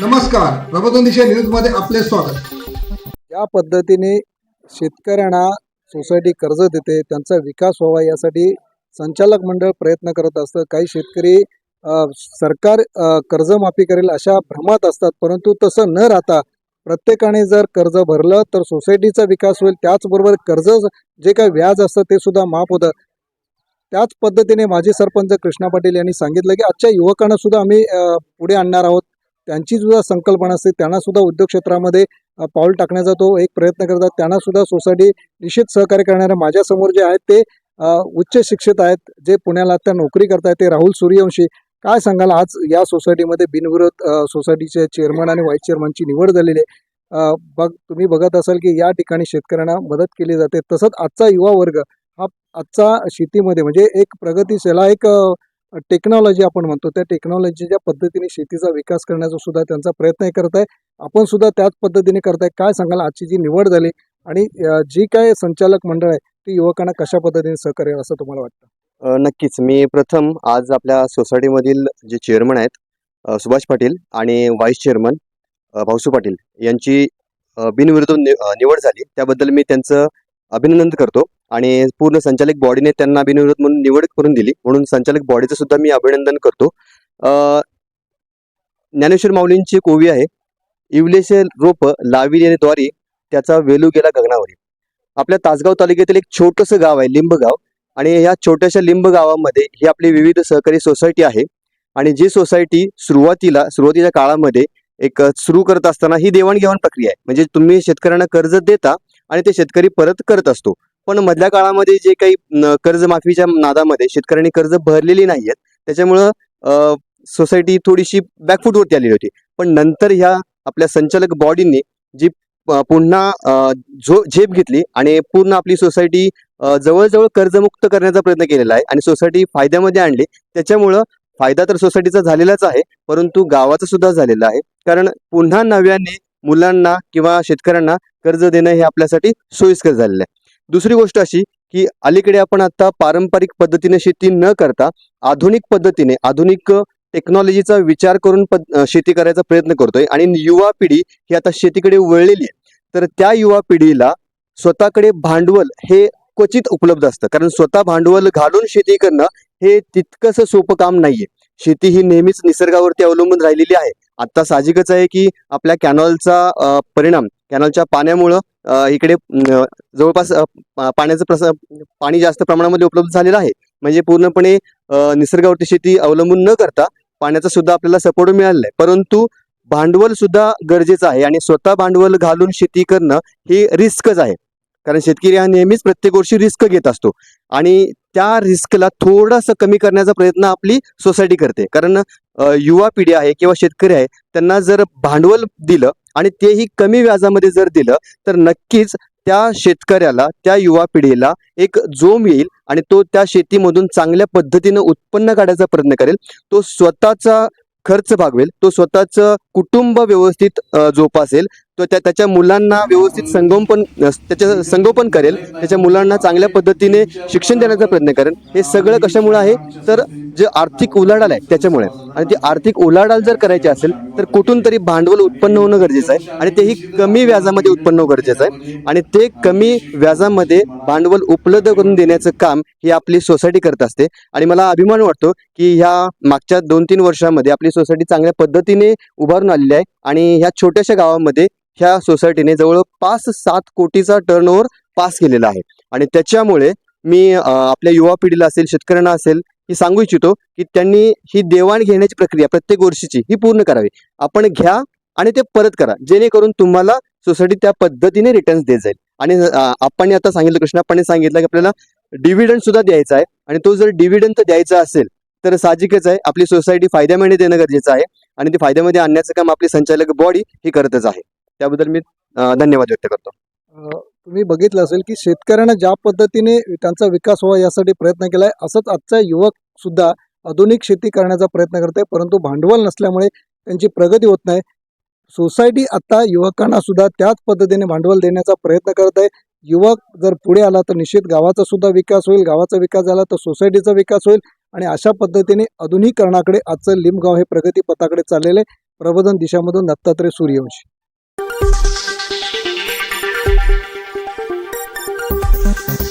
नमस्कार प्रबोधन दिशा न्यूजमध्ये आपले स्वागत. या पद्धतीने शेतकऱ्यांना सोसायटी कर्ज देते त्यांचा विकास व्हावा यासाठी संचालक मंडळ प्रयत्न करत असतं. काही शेतकरी सरकार कर्जमाफी करेल अशा भ्रमात असतात परंतु तसं न राहता प्रत्येकाने जर कर्ज भरलं तर सोसायटीचा विकास होईल. त्याचबरोबर कर्ज जे काही व्याज असतं ते सुद्धा माफ होतं. त्याच पद्धतीने माजी सरपंच कृष्णा पाटील यांनी सांगितलं की आजच्या युवकांना सुद्धा आम्ही पुढे आणणार आहोत. त्यांची सुद्धा संकल्पना असते. त्यांना सुद्धा उद्योग क्षेत्रामध्ये पाऊल टाकण्याचा तो एक प्रयत्न करतात. त्यांना सुद्धा सोसायटी निश्चित सहकार्य करणाऱ्या माझ्यासमोर जे आहेत ते उच्च शिक्षित आहेत जे पुण्याला त्या नोकरी करतायत ते राहुल सूर्यवंशी. काय सांगाल? आज या सोसायटीमध्ये बिनविरोध सोसायटीचे चेअरमन आणि व्हाईस चेअरमनची निवड झालेली आहे. बघ तुम्ही बघत असाल की या ठिकाणी शेतकऱ्यांना मदत केली जाते. तसंच आजचा युवा वर्ग हा आजचा शेतीमध्ये म्हणजे एक प्रगतीशीला एक टेक्नॉलॉजी आपण म्हणतो त्या टेक्नॉलॉजीच्या पद्धतीने शेतीचा विकास करण्याचा सुद्धा त्यांचा प्रयत्न करत आहे. आपण सुद्धा त्याच पद्धतीने करताय. काय सांगाल? आजची जी निवड झाली आणि जी काय संचालक मंडळ आहे ती युवकांना कशा पद्धतीने सहकार्य असं तुम्हाला वाटतं? नक्कीच. मी प्रथम आज आपल्या सोसायटीमधील जे चेअरमन आहेत सुभाष पाटील आणि व्हाईस चेअरमन भाऊसू पाटील यांची बिनविरोध नि निवड झाली. त्याबद्दल मी त्यांचं अभिनंदन करतो. आणि पूर्ण संचालक बॉडीने त्यांना बिनविरोध म्हणून निवड करून दिली. म्हणून संचालक बॉडीचं सुद्धा मी अभिनंदन करतो. ज्ञानेश्वर माऊलींची कोवी आहे. इवलेसे रोप लाविली द्वारी त्याचा वेलू गेला गगनावरी. आपल्या तासगाव तालुक्यातील एक छोटंसं गाव आहे लिंबगाव. आणि या छोट्याशा लिंब गावामध्ये ही आपली विविध सहकारी सोसायटी आहे. आणि जी सोसायटी सुरुवातीला सुरुवातीच्या काळामध्ये एक सुरू करत असताना ही देवाणघेवाण प्रक्रिया आहे. म्हणजे तुम्ही शेतकऱ्यांना कर्ज देता आणि ते शेतकरी परत करत असतो. पण मधल्या काळामध्ये जे काही कर्जमाफीच्या नादामध्ये शेतकऱ्यांनी कर्ज भरलेली नाही आहेत त्याच्यामुळं सोसायटी थोडीशी बॅकफूटवरती आलेली होती. पण नंतर ह्या आपल्या संचालक बॉडींनी जी पुन्हा झो झेप घेतली आणि पूर्ण आपली सोसायटी जवळजवळ कर्जमुक्त करण्याचा प्रयत्न केलेला आहे आणि सोसायटी फायद्यामध्ये आणली. त्याच्यामुळं फायदा तर सोसायटीचा झालेलाच आहे परंतु गावाचा सुद्धा झालेला आहे. कारण पुन्हा नव्याने मुलांना किंवा शेतकऱ्यांना कर्ज देणं हे आपल्यासाठी सोयीस्कर झालेलं आहे. दुसरी गोष्ट अशी की अलीकडे आपण आता पारंपरिक पद्धतीने शेती न करता आधुनिक पद्धतीने आधुनिक टेक्नॉलॉजीचा विचार करून पद- शेती करायचा प्रयत्न करतोय आणि युवा पिढी ही आता शेतीकडे वळलेली आहे. तर त्या युवा पिढीला स्वतःकडे भांडवल हे क्वचित उपलब्ध असतं. कारण स्वतः भांडवल घालून शेती करणं हे तितकंसं सोपं काम नाहीये. शेती ही नेहमीच निसर्गावरती अवलंबून राहिलेली आहे. आता साहजिकच आहे की आपल्या कॅनॉलचा परिणाम कॅनलच्या पाण्यामुळं इकडे जवळपास पाण्याचं प्रस पाणी जास्त प्रमाणामध्ये उपलब्ध झालेलं आहे. म्हणजे पूर्णपणे निसर्गावरती शेती अवलंबून न करता पाण्याचा सुद्धा आपल्याला सपोर्ट मिळालेला आहे. परंतु भांडवल सुद्धा गरजेचं आहे आणि स्वतः भांडवल घालून शेती करणं ही रिस्कच आहे. कारण शेतकरी हा नेहमीच प्रत्येक वर्षी रिस्क घेत असतो. आणि त्या रिस्कला थोडासा कमी करण्याचा प्रयत्न आपली सोसायटी करते. कारण युवा पिढी आहे किंवा शेतकरी आहे त्यांना जर भांडवल दिलं आणि तेही कमी व्याजामध्ये जर दिलं तर नक्कीच त्या शेतकऱ्याला त्या युवा पिढीला एक जोम येईल आणि तो त्या शेतीमधून चांगल्या पद्धतीनं उत्पन्न काढायचा प्रयत्न करेल. तो स्वतःचा खर्च भागवेल तो स्वतःचं कुटुंब व्यवस्थित जोपासेल तो त्या त्याच्या मुलांना व्यवस्थित संगोपन त्याच्या संगोपन करेल त्याच्या मुलांना चांगल्या पद्धतीने शिक्षण देण्याचा प्रयत्न करेल. हे सगळं कशामुळे आहे? तर जे आर्थिक उलाढाल आहे त्याच्यामुळे. आणि ती आर्थिक उलाढाल जर करायची असेल तर कुठून तरी भांडवल उत्पन्न होणं गरजेचं आहे आणि तेही कमी व्याजामध्ये उत्पन्न होणं गरजेचं आहे. आणि ते कमी व्याजामध्ये भांडवल उपलब्ध करून देण्याचं काम ही आपली सोसायटी करत असते. आणि मला अभिमान वाटतो की ह्या मागच्या दोन तीन वर्षामध्ये आपली सोसायटी चांगल्या पद्धतीने उभारून आलेली आहे आणि ह्या छोट्याशा गावामध्ये ह्या सोसायटीने जवळ पाच सात कोटीचा टर्नओव्हर पास केलेला आहे. आणि त्याच्यामुळे मी आपल्या युवा पिढीला असेल शेतकऱ्यांना असेल ही सांगू इच्छितो की त्यांनी ही देवाण घेण्याची प्रक्रिया प्रत्येक वर्षीची ही पूर्ण करावी. आपण घ्या आणि ते परत करा. जेणेकरून तुम्हाला सोसायटी त्या पद्धतीने रिटर्न्स देत जाईल. आणि आपण आता सांगितलं कृष्णाप्पाने सांगितलं की आपल्याला डिव्हिडंड सुद्धा द्यायचा आहे. आणि तो जर डिव्हिडंड द्यायचा असेल तर साहजिकच आहे. आपली सोसायटी फायद्यामध्ये देणं गरजेचं आहे. आणि ते फायद्यामध्ये आणण्याचं काम आपली संचालक बॉडी ही करतच आहे. त्याबद्दल मी धन्यवाद व्यक्त करतो. तुम्ही बघितलं असेल की शेतकऱ्यांना ज्या पद्धतीने त्यांचा विकास व्हावा यासाठी प्रयत्न केला आहे असंच आजचा युवक सुद्धा आधुनिक शेती करण्याचा प्रयत्न करत आहे परंतु भांडवल नसल्यामुळे त्यांची प्रगती होत नाही. सोसायटी आता युवकांना सुद्धा त्याच पद्धतीने भांडवल देण्याचा प्रयत्न करत आहे युवक जर पुढे आला तर निश्चित गावाचा सुद्धा विकास होईल गावाचा विकास झाला तर सोसायटीचा विकास होईल आणि अशा पद्धतीने आधुनिकरणाकडे आजचं लिमगाव हे प्रगतीपथाकडे चाललेलं आहे. प्रबोधन दिशामधून दत्तात्रय सूर्यवंशी. Thank you.